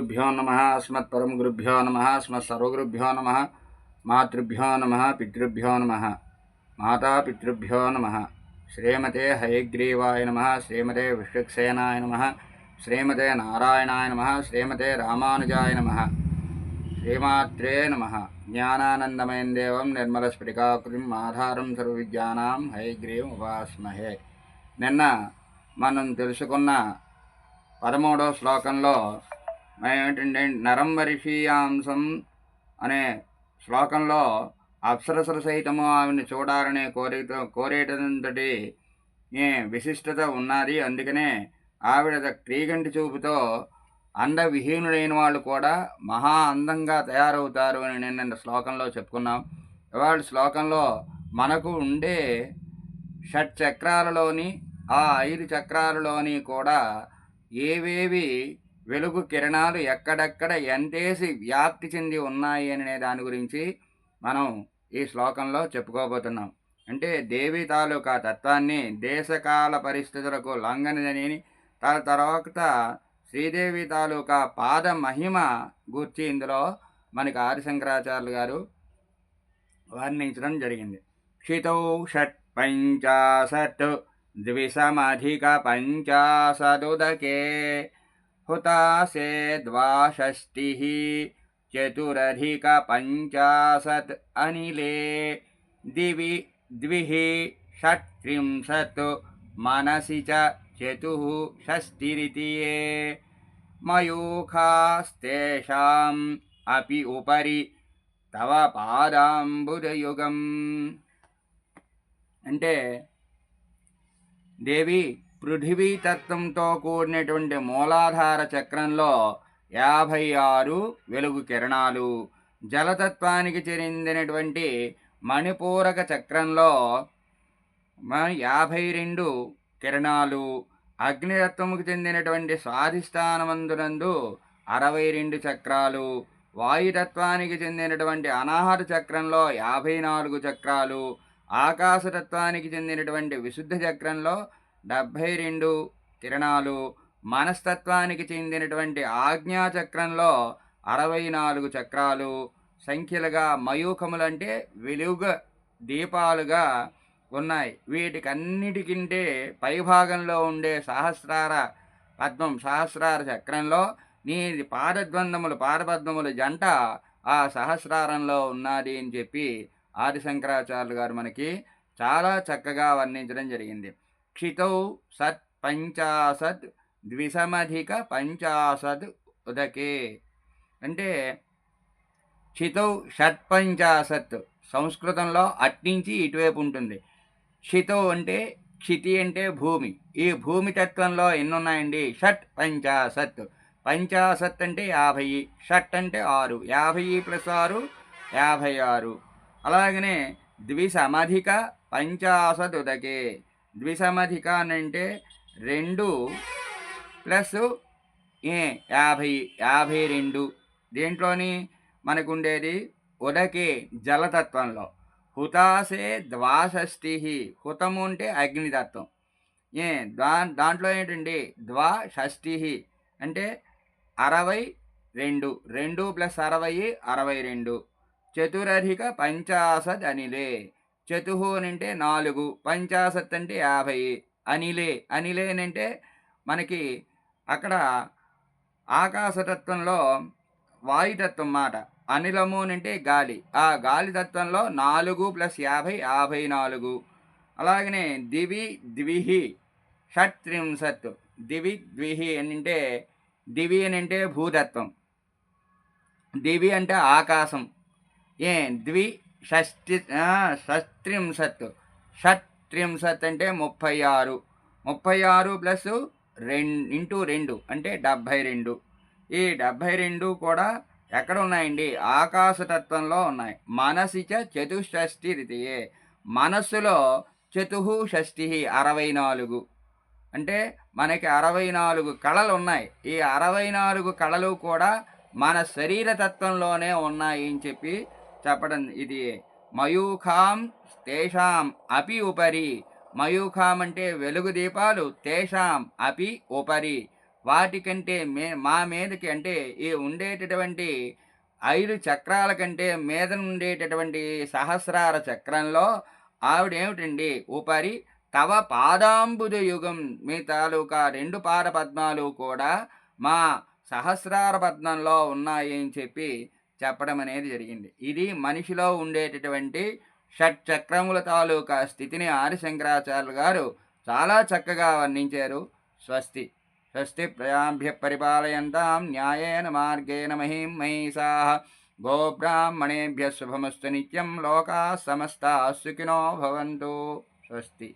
గురుభ్యో నమ అస్మత్పరం గురుభ్యో నమ అస్మత్ సర్వగురుభ్యో నమ మాతృభ్యో నమ పితృభ్యో నమ మాతాపితృభ్యో నమ శ్రీమతే హయగ్రీవాయ నమ శ్రీమతే విష్ణుక్సేనాయ నమ శ్రీమతే నారాయణాయ నమ శ్రీమతే రామానుజాయ నమ శ్రీమాత్రే నమ జ్ఞానానందమయం దేవం నిర్మలస్ఫటికాకృతిం ఆధారం సర్వవిద్యానాం హయగ్రీవం ఉపాస్మహే. నిన్న మనం తెలుసుకున్న పదమూడో శ్లోకంలో ఏమిటంటే నరం వరిషీయాంశం అనే శ్లోకంలో అప్సరసల సహితము ఆవిని చూడాలనే కోరిక కోరేటంతటి విశిష్టత ఉన్నది. అందుకనే ఆవిడ క్రీగంటి చూపుతో అందవిహీనుడైన వాళ్ళు కూడా మహా అందంగా తయారవుతారు అని నేను నిన్న శ్లోకంలో చెప్పుకున్నాం. ఇవాళ శ్లోకంలో మనకు ఉండే షట్ చక్రాలలోని ఆ ఐదు చక్రాలలోని కూడా ఏవేవి వెలుగు కిరణాలు ఎక్కడెక్కడ ఎంతేసి వ్యాప్తి చెంది ఉన్నాయి అనే దాని గురించి మనం ఈ శ్లోకంలో చెప్పుకోబోతున్నాం. అంటే దేవి తాలూకా తత్వాన్ని దేశకాల పరిస్థితులకు లంఘనదని తన తర్వాత శ్రీదేవి తాలూకా పాద మహిమ గూర్చి ఇందులో మనకి ఆదిశంకరాచార్యులు గారు వర్ణించడం జరిగింది. క్షితౌ షట్ పంచాశత్ ద్విసమధిక పంచాశదుదకే హుతాసే ద్వాషష్టి చతురధిక పంచాశత్ అనిలే దివి ద్విః షట్త్రింశత్ మనసి చ చతుః షష్టిరితి ఏ మయూఖాస్తేషాం అపి ఉపరి తవ పాదాంబుజయుగం అంటే దేవి పృథివీతత్వంతో కూడినటువంటి మూలాధార చక్రంలో యాభై ఆరు వెలుగు కిరణాలు. జలతత్వానికి చెందినటువంటి మణిపూరక చక్రంలో మ- యాభై రెండు కిరణాలు. అగ్నితత్వముకు చెందినటువంటి స్వాధిష్టానమందునందు అరవై రెండు చక్రాలు. వాయుతత్వానికి చెందినటువంటి అనాహత చక్రంలో యాభై నాలుగు చక్రాలు. ఆకాశతత్వానికి చెందినటువంటి విశుద్ధ చక్రంలో డెబ్భై రెండు కిరణాలు మనస్తత్వానికి చెందినటువంటి ఆజ్ఞా చక్రంలో అరవై నాలుగు చక్రాలు సంఖ్యలుగా మయూఖములంటే వెలుగ దీపాలుగా ఉన్నాయి. వీటికన్నిటికంటే పైభాగంలో ఉండే సహస్రార పద్మం సహస్రార చక్రంలో నీ పాదద్వందములు పాదపద్మములు జంట ఆ సహస్రారంలో ఉన్నది అని చెప్పి ఆదిశంకరాచార్యులు గారు మనకి చాలా చక్కగా వర్ణించడం జరిగింది. క్షితౌ సత్ పంచాశత్ ద్విసమధిక పంచాశత్ ఉదకే. అంటే క్షితౌ షట్పంచాశత్ సంస్కృతంలో అట్నుంచి ఇటువైపు ఉంటుంది. క్షితౌ అంటే క్షితి అంటే భూమి. ఈ భూమి తత్వంలో ఎన్నున్నాయండి? షట్ పంచాసత్. పంచాసత్ అంటే యాభై షట్ అంటే ఆరు. యాభై ప్లస్ ఆరు యాభై ఆరు. అలాగనే ద్విసమధిక పంచాశత్ ఉదకే. ద్విసమధిక అని అంటే రెండు ప్లస్ ఏ యాభై యాభై రెండు. దేంట్లోని మనకు ఉండేది ఉదకే జలతత్వంలో. హుతాసే ద్వాషష్టి హుతము అంటే అగ్నితత్వం. ఏ దా దాంట్లో ఏంటండి? ద్వా షష్ఠి అంటే అరవై రెండు. రెండు ప్లస్ అరవై అరవై రెండు. చతురధిక పంచాశద్ అనిలే చతుహు అంటే నాలుగు పంచాసత్ అంటే యాభై అనిలే అనిలే అని అంటే మనకి అక్కడ ఆకాశతత్వంలో వాయుతత్వం మాట. అనిలము అని అంటే గాలి. ఆ గాలి తత్వంలో నాలుగు ప్లస్ యాభై యాభై నాలుగు. అలాగనే దివి ద్విహి షట్త్రింశత్. దివి ద్విహి అని అంటే దివి అని అంటే భూతత్వం. దివి అంటే ఆకాశం. ఏ? ద్వి షష్టి షత్రింశత్ షట్త్రింశత్ అంటే ముప్పై ఆరు. ముప్పై ఆరు ప్లస్ రెండు ఇంటూ రెండు అంటే డెబ్భై రెండు. ఈ డెబ్భై రెండు కూడా ఎక్కడ ఉన్నాయండి ఆకాశతత్వంలో ఉన్నాయి. మనసిచ చతుషష్ఠి రితియే మనస్సులో చతుహు షష్ఠి అరవై నాలుగు. అంటే మనకి అరవై నాలుగు కళలు ఉన్నాయి ఈ అరవై నాలుగు కళలు కూడా మన శరీర తత్వంలోనే ఉన్నాయి అని చెప్పి చెప్పడం ఇది. మయూఖాం తేషాం అపి ఉపరి. మయూఖాం అంటే వెలుగు దీపాలు తేషాం అపి ఉపరి. వాటికంటే మే మా మీదకి అంటే ఈ ఉండేటటువంటి ఐదు చక్రాల కంటే మీద ఉండేటటువంటి సహస్రార చక్రంలో ఆవిడేమిటండి ఉపరి. తవ పాదాంబుజ యుగం మీ తాలూకా రెండు పాద పద్మాలు కూడా మా సహస్రార పద్మంలో ఉన్నాయి అని చెప్పి చెప్పడం అనేది జరిగింది. ఇది మనిషిలో ఉండేటటువంటి షట్ చక్రముల తాలూకా స్థితిని ఆదిశంకరాచార్యులు గారు చాలా చక్కగా వర్ణించారు. స్వస్తి. స్వస్తి ప్రయాభ్య పరిపాలయంతాం న్యాయేన మార్గేణ మహిం మహిషా గోబ్రాహ్మణేభ్య శుభమస్తు నిత్యం లోకా సమస్తా సుఖినో భవంతు. స్వస్తి.